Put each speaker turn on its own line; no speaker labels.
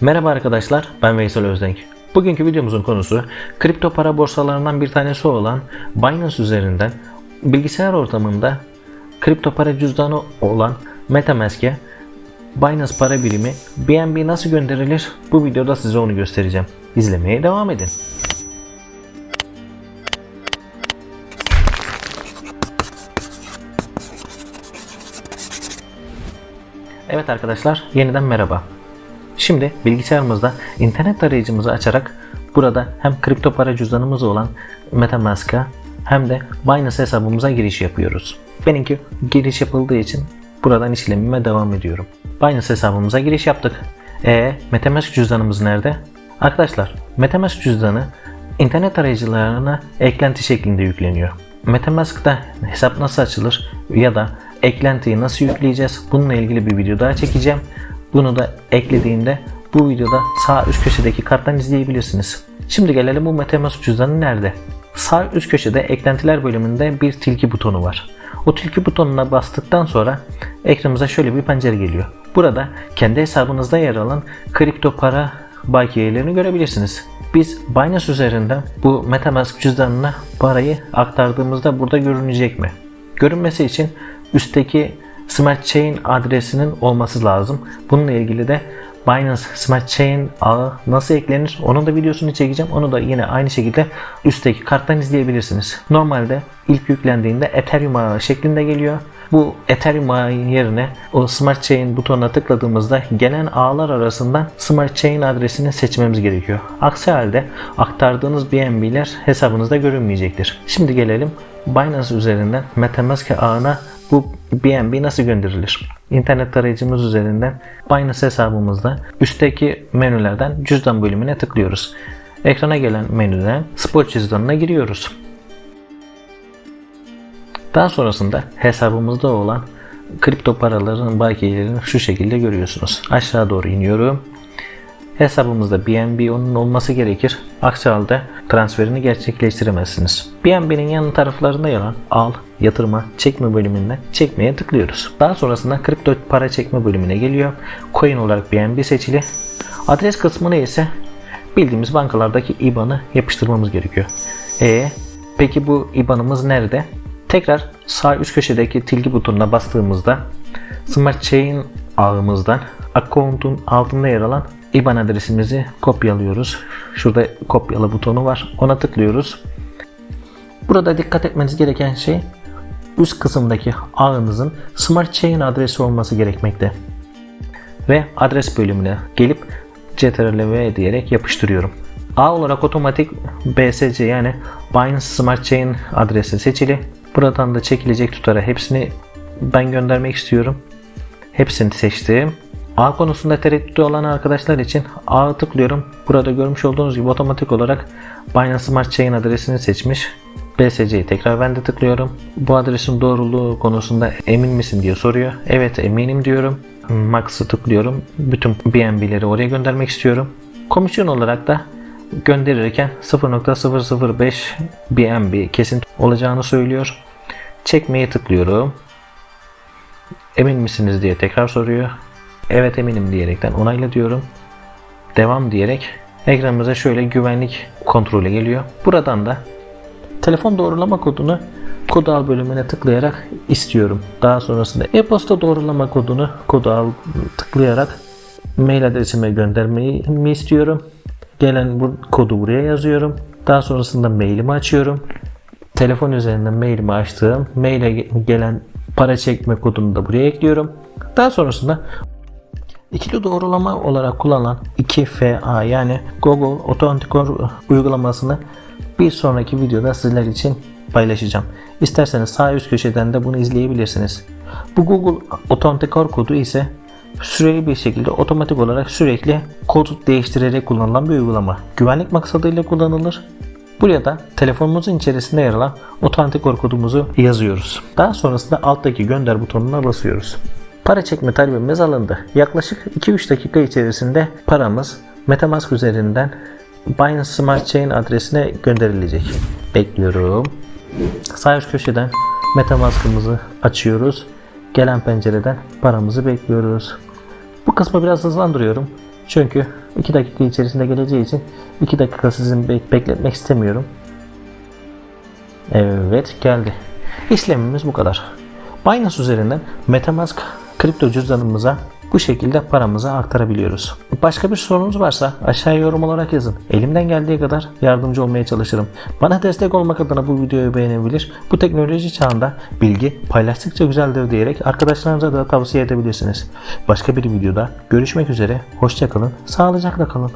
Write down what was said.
Merhaba arkadaşlar, ben Veysel Özdenk. Bugünkü videomuzun konusu kripto para borsalarından bir tanesi olan Binance üzerinden bilgisayar ortamında kripto para cüzdanı olan Metamask'e Binance para birimi BNB nasıl gönderilir? Bu videoda size onu göstereceğim. İzlemeye devam edin. Evet arkadaşlar, yeniden merhaba. Şimdi bilgisayarımızda internet tarayıcımızı açarak burada hem kripto para cüzdanımız olan Metamask'a hem de Binance hesabımıza giriş yapıyoruz. Benimki giriş yapıldığı için buradan işlemime devam ediyorum. Binance hesabımıza giriş yaptık. E Metamask cüzdanımız nerede? Arkadaşlar Metamask cüzdanı internet tarayıcılarına eklenti şeklinde yükleniyor. Metamask'ta hesap nasıl açılır ya da eklentiyi nasıl yükleyeceğiz bununla ilgili bir video daha çekeceğim. Bunu da eklediğimde bu videoda sağ üst köşedeki karttan izleyebilirsiniz. Şimdi gelelim bu Metamask cüzdanı nerede? Sağ üst köşede eklentiler bölümünde bir tilki butonu var. O tilki butonuna bastıktan sonra ekranımıza şöyle bir pencere geliyor. Burada kendi hesabınızda yer alan kripto para bakiyelerini görebilirsiniz. Biz Binance üzerinden bu Metamask cüzdanına parayı aktardığımızda burada görünecek mi? Görünmesi için üstteki Smart Chain adresinin olması lazım. Bununla ilgili de Binance Smart Chain ağı nasıl eklenir onun da videosunu çekeceğim. Onu da yine aynı şekilde üstteki karttan izleyebilirsiniz. Normalde ilk yüklendiğinde Ethereum ağı şeklinde geliyor. Bu Ethereum ağı yerine o Smart Chain butonuna tıkladığımızda gelen ağlar arasından Smart Chain adresini seçmemiz gerekiyor. Aksi halde aktardığınız BNB'ler hesabınızda görünmeyecektir. Şimdi gelelim Binance üzerinden Metamask ağına bu BNB nasıl gönderilir? İnternet tarayıcımız üzerinden Binance hesabımızda üstteki menülerden cüzdan bölümüne tıklıyoruz. Ekrana gelen menüden spot cüzdanına giriyoruz. Daha sonrasında hesabımızda olan kripto paraların bakiyelerini şu şekilde görüyorsunuz. Aşağı doğru iniyorum. Hesabımızda BNB onun olması gerekir. Aksi halde transferini gerçekleştiremezsiniz. BNB'nin yan taraflarında yer al, yatırma, çekme bölümünden çekmeye tıklıyoruz. Daha sonrasında kripto para çekme bölümüne geliyor. Coin olarak BNB seçili. Adres kısmına ise bildiğimiz bankalardaki IBAN'ı yapıştırmamız gerekiyor. E peki bu IBAN'ımız nerede? Tekrar sağ üst köşedeki tilki butonuna bastığımızda Smart Chain ağımızdan account'un altında yer alan IBAN adresimizi kopyalıyoruz. Şurada kopyala butonu var. Ona tıklıyoruz. Burada dikkat etmeniz gereken şey üst kısımdaki ağınızın Smart Chain adresi olması gerekmekte. Ve adres bölümüne gelip CTRL-V diyerek yapıştırıyorum. A olarak otomatik BSC yani Binance Smart Chain adresi seçili. Buradan da çekilecek tutara hepsini ben göndermek istiyorum. Hepsini seçtim. A konusunda tereddütü olan arkadaşlar için A'ya tıklıyorum. Burada görmüş olduğunuz gibi otomatik olarak Binance Smart Chain adresini seçmiş. BSC'yi tekrar ben de tıklıyorum. Bu adresin doğruluğu konusunda emin misin diye soruyor. Evet eminim diyorum. Max'ı tıklıyorum. Bütün BNB'leri oraya göndermek istiyorum. Komisyon olarak da gönderirken 0.005 BNB kesin olacağını söylüyor. Çekmeye tıklıyorum. Emin misiniz diye tekrar soruyor. Evet eminim diyerekten onayla diyorum. Devam diyerek ekranımıza şöyle güvenlik kontrolü geliyor. Buradan da telefon doğrulama kodunu kod al bölümüne tıklayarak istiyorum. Daha sonrasında e-posta doğrulama kodunu kodu al tıklayarak mail adresime göndermeyi mi istiyorum. Gelen bu kodu buraya yazıyorum. Daha sonrasında mailimi açıyorum. Telefon üzerinden mailimi açtığım maile gelen para çekme kodunu da buraya ekliyorum. Daha sonrasında İkili doğrulama olarak kullanılan 2FA yani Google Authenticator uygulamasını bir sonraki videoda sizler için paylaşacağım. İsterseniz sağ üst köşeden de bunu izleyebilirsiniz. Bu Google Authenticator kodu ise süreli bir şekilde otomatik olarak sürekli kod değiştirerek kullanılan bir uygulama. Güvenlik maksadıyla kullanılır. Buraya da telefonumuzun içerisinde yer alan Authenticator kodumuzu yazıyoruz. Daha sonrasında alttaki gönder butonuna basıyoruz. Para çekme talebimiz alındı. Yaklaşık 2-3 dakika içerisinde paramız Metamask üzerinden Binance Smart Chain adresine gönderilecek. Bekliyorum. Sağ üst köşeden Metamask'ımızı açıyoruz. Gelen pencereden paramızı bekliyoruz. Bu kısmı biraz hızlandırıyorum. Çünkü 2 dakika içerisinde geleceği için 2 dakika sizin bek- bekletmek istemiyorum. Evet geldi. İşlemimiz bu kadar. Binance üzerinden Metamask kripto cüzdanımıza bu şekilde paramızı aktarabiliyoruz. Başka bir sorunuz varsa aşağıya yorum olarak yazın. Elimden geldiği kadar yardımcı olmaya çalışırım. Bana destek olmak adına bu videoyu beğenebilir. Bu teknoloji çağında bilgi paylaştıkça güzeldir diyerek arkadaşlarınıza da tavsiye edebilirsiniz. Başka bir videoda görüşmek üzere. Hoşçakalın. Sağlıcakla kalın.